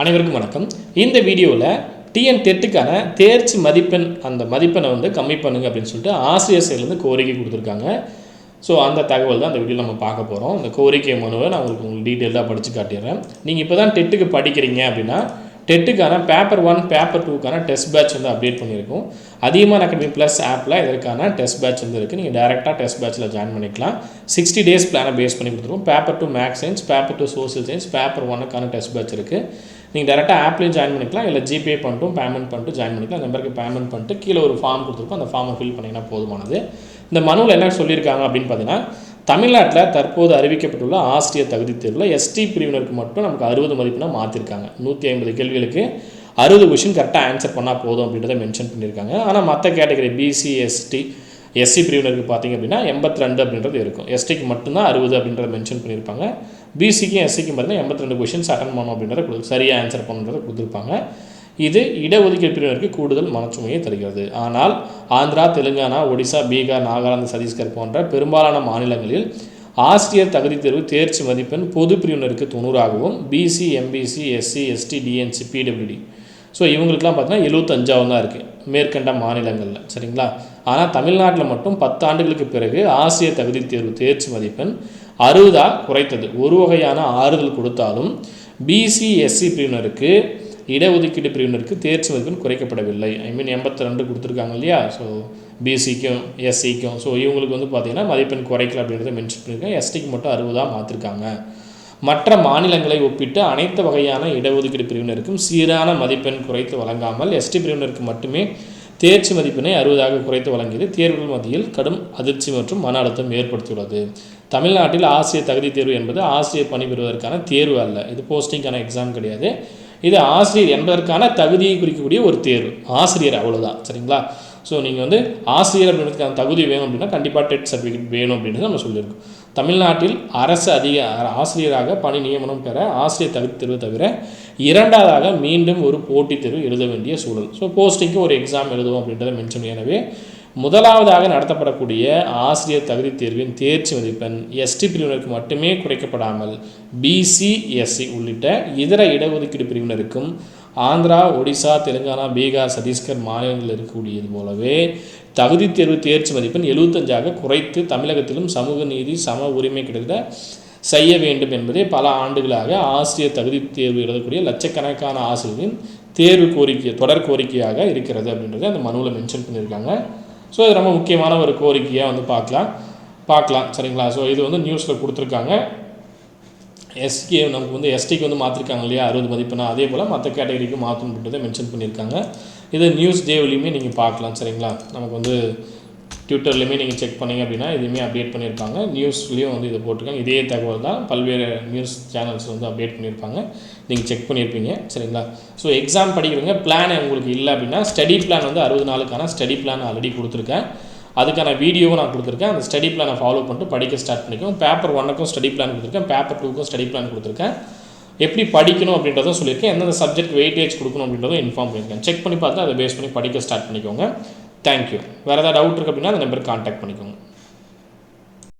அனைவருக்கும் வணக்கம். இந்த வீடியோவில் டிஎன் டெட்டுக்கான தேர்ச்சி மதிப்பெண் அந்த மதிப்பெண்ணை வந்து கம்மி பண்ணுங்க அப்படின்னு சொல்லிட்டு ஆசிரியர் சைட்லேருந்து கோரிக்கை கொடுத்துருக்காங்க. ஸோ அந்த தகவல் தான் அந்த வீடியோவில் நம்ம பார்க்க போகிறோம் இந்த கோரிக்கை மனுவை நான் உங்களுக்கு உங்களுக்கு டீட்டெயிலாக படித்து காட்டிடுறேன். நீங்கள் இப்போ தான் டெட்டுக்கு படிக்கிறீங்க அப்படின்னா டெட்டுக்கான பேப்பர் ஒன் பேப்பர் டூக்கான டெஸ்ட் பேட்ச் வந்து அப்டேட் பண்ணியிருக்கோம். அதிகமான அகாடமி ப்ளஸ் ஆப்பில் இதற்கான டெஸ்ட் பேட்ச் வந்து இருக்குது நீங்கள் டேரெக்டாக டெஸ்ட் பேட்ச்சில் ஜாயின் பண்ணிக்கலாம். சிக்ஸ்டி டேஸ் பிளானை பேஸ் பண்ணி கொடுத்துருவோம். Paper two maths science paper two social science paper ஒன்னுக்கான test batch இருக்குது நீங்கள் டேரெக்டாக ஆப்லேயும் ஜாயின் பண்ணிக்கலாம். இல்லை ஜிபே பண்ணிட்டும் பேமெண்ட் பண்ணிட்டு ஜாயின் பண்ணிக்கலாம். அந்த நம்பருக்கு பேமெண்ட் பண்ணிட்டு கீழே ஒரு ஃபார்ம் கொடுத்துருக்கோம். அந்த ஃபார்மை ஃபில் பண்ணிங்கன்னா போதுமானது. இந்த மனுவில் என்ன சொல்லியிருக்காங்க அப்படின்னு பார்த்தீங்கன்னா தமிழ்நாட்டில் தற்போது அறிவிக்கப்பட்டுள்ள ஆசிரியர் தகுதி தேர்வில் எஸ்டி பிரிவினருக்கு மட்டும் நமக்கு அறுபது மதிப்பெண்ணா மாற்றிருக்காங்க நூற்றி ஐம்பது கேள்விகளுக்கு அறுபது கொஷின் கரெக்டாக ஆன்சர் பண்ணால் போதும் அப்படின்றத மென்ஷன் பண்ணியிருக்காங்க ஆனால் மற்ற கேட்டகரி பிசி எஸ்டி எஸ்சி பிரிவினருக்கு பார்த்தீங்க அப்படின்னா எண்பத்தி ரெண்டு அப்படின்றது இருக்கும். எஸ்டிக்கு மட்டும்தான் அறுபது அப்படின்றத மென்ஷன் பண்ணியிருப்பாங்க பிசிக்கும் எஸ்சிக்கும் பார்த்தீங்கன்னா எண்பத்தி ரெண்டு கொஷின்ஸ் அட்டன் பண்ணணும் அப்படின்றத கொடுத்து சரியாக ஆன்சர் பண்ணுறதை கொடுத்துருப்பாங்க. இது இடஒதுக்கீடு பிரிவினருக்கு கூடுதல் மனச்சுமையை தருகிறது. ஆனால் ஆந்திரா தெலுங்கானா ஒடிசா பீகார் நாகாலாந்து சத்தீஸ்கர் போன்ற பெரும்பாலான மாநிலங்களில் ஆசிரியர் தகுதி தேர்வு தேர்ச்சி மதிப்பெண் பொது பிரிவினருக்கு தொண்ணூறாகவும் BC MBC SC ST DNC PWD so இவங்களுக்குலாம் பார்த்தீங்கன்னா எழுபத்தஞ்சாவது தான் இருக்குது மேற்கண்ட மாநிலங்களில். சரிங்களா? ஆனால் தமிழ்நாட்டில் மட்டும் பத்து ஆண்டுகளுக்கு பிறகு ஆசிரியர் தகுதி தேர்வு தேர்ச்சி மதிப்பெண் அறுபதாக குறைத்தது. ஒரு வகையான ஆறுதல் கொடுத்தாலும் பிசி எஸ்சி பிரிவினருக்கு இடஒதுக்கீடு பிரிவினருக்கு தேர்ச்சி மதிப்பெண் குறைக்கப்படவில்லை. ஐ மீன் எண்பத்தி ரெண்டு கொடுத்துருக்காங்க இல்லையா? ஸோ பிசிக்கும் எஸ்சிக்கும் ஸோ இவங்களுக்கு வந்து பார்த்திங்கன்னா மதிப்பெண் குறைக்கல அப்படின்றத மென்ஷன் பண்ணியிருக்காங்க எஸ்டிக்கு மட்டும் அறுபதாக மாற்றிருக்காங்க மற்ற மாநிலங்களை ஒப்பிட்டு அனைத்து வகையான இடஒதுக்கீடு பிரிவினருக்கும் சீரான மதிப்பெண் குறைத்து வழங்காமல் எஸ்டி பிரிவினருக்கு மட்டுமே தேர்ச்சி மதிப்பெண்ணை அறுபதாக குறைத்து வழங்கியது தேர்வுகள் மத்தியில் கடும் அதிர்ச்சி மற்றும் மன அழுத்தம் ஏற்படுத்தியுள்ளது. தமிழ்நாட்டில் ஆசிரியர் தகுதி தேர்வு என்பது ஆசிரியர் பணிபெறுவதற்கான தேர்வு அல்ல. இது போஸ்டிங்கான எக்ஸாம் கிடையாது. இது ஆசிரியர் என்பதற்கான தகுதியை குறிக்கக்கூடிய ஒரு தேர்வு. ஆசிரியர் அவ்வளோதான் சரிங்களா? ஸோ நீங்கள் வந்து ஆசிரியர் அப்படின்றதுக்கான தகுதி வேணும் அப்படின்னா கண்டிப்பாக டெட் சர்டிஃபிகேட் வேணும் அப்படின்றது நம்ம சொல்லியிருக்கோம். தமிழ்நாட்டில் அரசு அதிக ஆசிரியராக பணி நியமனம் பெற ஆசிரியர் தகுதி தேர்வு தவிர இரண்டாவதாக மீண்டும் ஒரு போட்டித் தேர்வு எழுத வேண்டிய சூழல். ஸோ போஸ்டிங்க்கு ஒரு எக்ஸாம் எழுதுவோம் அப்படின்றத மென்ஷன் எனவே முதலாவதாக நடத்தப்படக்கூடிய ஆசிரியர் தகுதி தேர்வின் தேர்ச்சி மதிப்பெண் எஸ்டி பிரிவினருக்கு மட்டுமே குறைக்கப்படாமல் பிசி எஸ்சி உள்ளிட்ட இதர இடஒதுக்கீடு பிரிவினருக்கும் ஆந்திரா ஒடிசா தெலுங்கானா பீகார் சத்தீஸ்கர் மாநிலங்களில் இருக்கக்கூடியது போலவே தகுதி தேர்வு தேர்ச்சி மதிப்பெண் எழுபத்தஞ்சாக குறைத்து தமிழகத்திலும் சமூக நீதி சம உரிமை கிடைத்த செய்ய வேண்டும் என்பதே பல ஆண்டுகளாக ஆசிரியர் தகுதி தேர்வு எழுதக்கூடிய லட்சக்கணக்கான ஆசிரியரின் தேர்வு கோரிக்கை தொடர் கோரிக்கையாக இருக்கிறது அப்படின்றத அந்த மனுவில் மென்ஷன் பண்ணியிருக்காங்க. ஸோ இது ரொம்ப முக்கியமான ஒரு கோரிக்கையாக வந்து பார்க்கலாம். பார்க்கலாம் சரிங்களா? ஸோ இது வந்து நியூஸில் கொடுத்துருக்காங்க. எஸ்கே நமக்கு வந்து எஸ்டிக்கு வந்து மாற்றிருக்காங்க இல்லையா? அறுபது மதிப்பெண்ணா? அதே போல் மற்ற கேட்டகரிக்கு மாற்றணுன்றதை மென்ஷன் பண்ணியிருக்காங்க. இது நியூஸ் டேவிலையுமே நீங்கள் பார்க்கலாம் சரிங்களா? நமக்கு வந்து ட்விட்டர்லையுமே நீங்கள் செக் பண்ணீங்க அப்படின்னா இதுவுமே அப்டேட் பண்ணியிருப்பாங்க. நியூஸ்லேயும் வந்து இதை போட்டிருக்காங்க. இதே தகவல் தான் பல்வேறு நியூஸ் சேனல்ஸ் வந்து அப்டேட் பண்ணியிருப்பாங்க. நீங்கள் செக் பண்ணியிருப்பீங்க. சரிங்களா? ஸோ எக்ஸாம் படிக்கிறவங்க பிளான் உங்களுக்கு இல்லை அப்படின்னா ஸ்டடி பிளான் வந்து அறுபது நாளுக்கான ஸ்டடி பிளான் ஆல்ரெடி கொடுத்துருக்கேன். அதுக்கான வீடியோவும் நான் கொடுத்துருக்கேன். அந்த ஸ்டடி பிளானை ஃபாலோ பண்ணிட்டு படிக்க ஸ்டார்ட் பண்ணிக்கோங்க பேப்பர் ஒன்னுக்கும் ஸ்டடி பிளான் கொடுத்துருக்கேன். பேப்பர் டூக்கும் ஸ்டடி பிளான் கொடுத்துருக்கேன். எப்படி படிக்கணும் அப்படின்றதும் சொல்லியிருக்கேன். எந்தெந்த சப்ஜெக்ட் வெயிட்டேஜ் கொடுக்கணும் அப்படின்றதும் இன்ஃபார்ம் பண்ணியிருக்கேன். செக் பண்ணி பார்த்து அதை பேஸ் பண்ணி படிக்க ஸ்டார்ட் பண்ணிக்கோங்க. தேங்க்யூ வேறு ஏதாவது டவுட் இருக்குது அப்படின்னா அந்த நம்பருக்கு கான்டாக்ட் பண்ணிக்கோங்க.